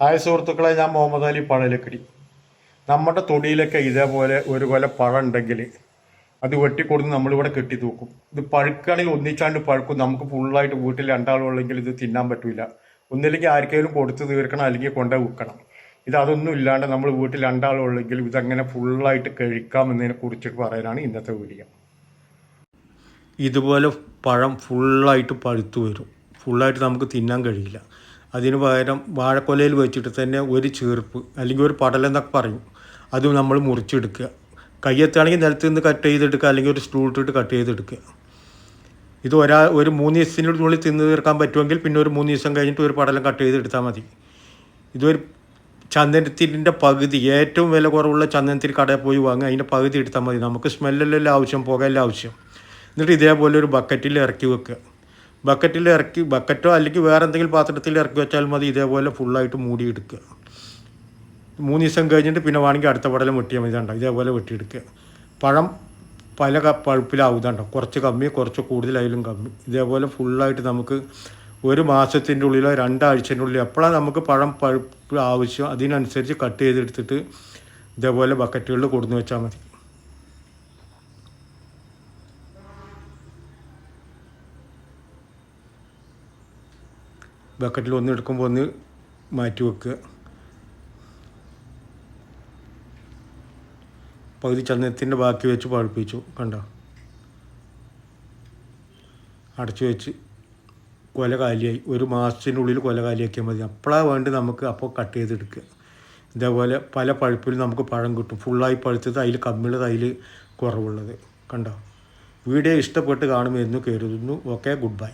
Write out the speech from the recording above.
Hi സുഹൃത്തുക്കളെ ഞാൻ മുഹമ്മദ് അലി പഴലക്കടി നമ്മുടെ തൊടിയിലൊക്കെ ഇതേപോലെ ഒരു കൊല പഴം ഉണ്ടെങ്കിൽ അത് വെട്ടിക്കൊടുത്ത് നമ്മളിവിടെ കെട്ടി തൂക്കും ഇത് പഴുക്കുകയാണെങ്കിൽ ഒന്നിച്ചാണ്ട് പഴുക്കും. നമുക്ക് ഫുള്ളായിട്ട് വീട്ടിൽ രണ്ടാളുള്ളെങ്കിൽ ഇത് തിന്നാൻ പറ്റില്ല ഒന്നില്ലെങ്കിൽ ആർക്കെങ്കിലും കൊടുത്ത് തീർക്കണം അല്ലെങ്കിൽ കൊണ്ടേ വിൽക്കണം. ഇത് അതൊന്നും ഇല്ലാണ്ട് നമ്മൾ വീട്ടിൽ രണ്ടാളുള്ളെങ്കിൽ ഇതങ്ങനെ ഫുള്ളായിട്ട് കഴിക്കാം എന്നതിനെ കുറിച്ചിട്ട് പറയാനാണ് ഇന്നത്തെ വീഡിയോ. ഇതുപോലെ പഴം ഫുള്ളായിട്ട് പഴുത്തു വരും. ഫുള്ളായിട്ട് നമുക്ക് തിന്നാൻ കഴിയില്ല. അതിന് പകരം വാഴക്കൊലയിൽ വെച്ചിട്ട് തന്നെ ഒരു ചീർപ്പ് അല്ലെങ്കിൽ ഒരു പടലം എന്നൊക്കെ പറയും. അത് നമ്മൾ മുറിച്ചെടുക്കുക. കയ്യെത്താണെങ്കിൽ നിലത്ത് നിന്ന് കട്ട് ചെയ്തെടുക്കുക അല്ലെങ്കിൽ ഒരു സ്റ്റൂൾ ഇട്ടിട്ട് കട്ട് ചെയ്തെടുക്കുക. ഇത് ഒരാ ഒരു മൂന്ന് ദിവസത്തിനുള്ളിൽ തിന്ന് തീർക്കാൻ പറ്റുമെങ്കിൽ പിന്നെ ഒരു മൂന്ന് ദിവസം കഴിഞ്ഞിട്ട് ഒരു പടലം കട്ട് ചെയ്തെടുത്താൽ മതി. ഇതൊരു ചന്ദനത്തിന്റെ പകുതി ഏറ്റവും വില കുറവുള്ള ചന്ദനത്തിൽ കടയിൽ പോയി വാങ്ങുക അതിന്റെ പകുതി എടുത്താൽ മതി. നമുക്ക് സ്മെല്ലെല്ലാം ആവശ്യം പുകയല്ല ആവശ്യം. എന്നിട്ട് ഇതേപോലെ ഒരു ബക്കറ്റിൽ ഇറക്കി വെക്കുക. ബക്കറ്റിൽ ഇറക്കി ബക്കറ്റോ അല്ലെങ്കിൽ വേറെ എന്തെങ്കിലും പാത്രത്തിൽ ഇറക്കി വെച്ചാൽ മതി ഇതേപോലെ ഫുള്ളായിട്ട് മൂടിയെടുക്കുക മൂന്ന് ദിവസം കഴിഞ്ഞിട്ട് പിന്നെ വേണമെങ്കിൽ അടുത്ത പടലം വെട്ടിയാൽ മതി കണ്ടോ? ഇതേപോലെ വെട്ടിയെടുക്കുക. പഴം പല പഴുപ്പിലാവും പഴുപ്പിലാവുന്നുണ്ടോ കുറച്ച് കമ്മി കുറച്ച് കൂടുതലായാലും കമ്മി. ഇതേപോലെ ഫുള്ളായിട്ട് നമുക്ക് ഒരു മാസത്തിന്റെ ഉള്ളിലോ രണ്ടാഴ്ചന്റെ ഉള്ളിലോ എപ്പോഴാണ് നമുക്ക് പഴം പഴുപ്പ് ആവശ്യം അതിനനുസരിച്ച് കട്ട് ചെയ്തെടുത്തിട്ട് ഇതേപോലെ ബക്കറ്റുകളിൽ കൊടുന്ന് വെച്ചാൽ മതി. ബക്കറ്റിൽ ഒന്ന് എടുക്കുമ്പോൾ ഒന്ന് മാറ്റി വെക്കുക പകുതി ചന്ദനത്തിന്റെ ബാക്കി വെച്ച് പഴുപ്പിച്ചു കണ്ടോ? അടച്ചു വെച്ച് കൊല കാലിയായി. ഒരു മാസത്തിനുള്ളിൽ കൊല കാലിയാക്കിയാൽ മതി. അപ്പോഴാണ് വേണ്ടി നമുക്ക് അപ്പോൾ കട്ട് ചെയ്തെടുക്കുക. ഇതേപോലെ പല പഴുപ്പിലും നമുക്ക് പഴം കിട്ടും. ഫുള്ളായി പഴുത്തത് അതിൽ കമ്മിളത് അതിൽ കുറവുള്ളത്. കണ്ടോ? വീഡിയോ ഇഷ്ടപ്പെട്ട് കാണുമെന്ന് കരുതുന്നു. Okay good bye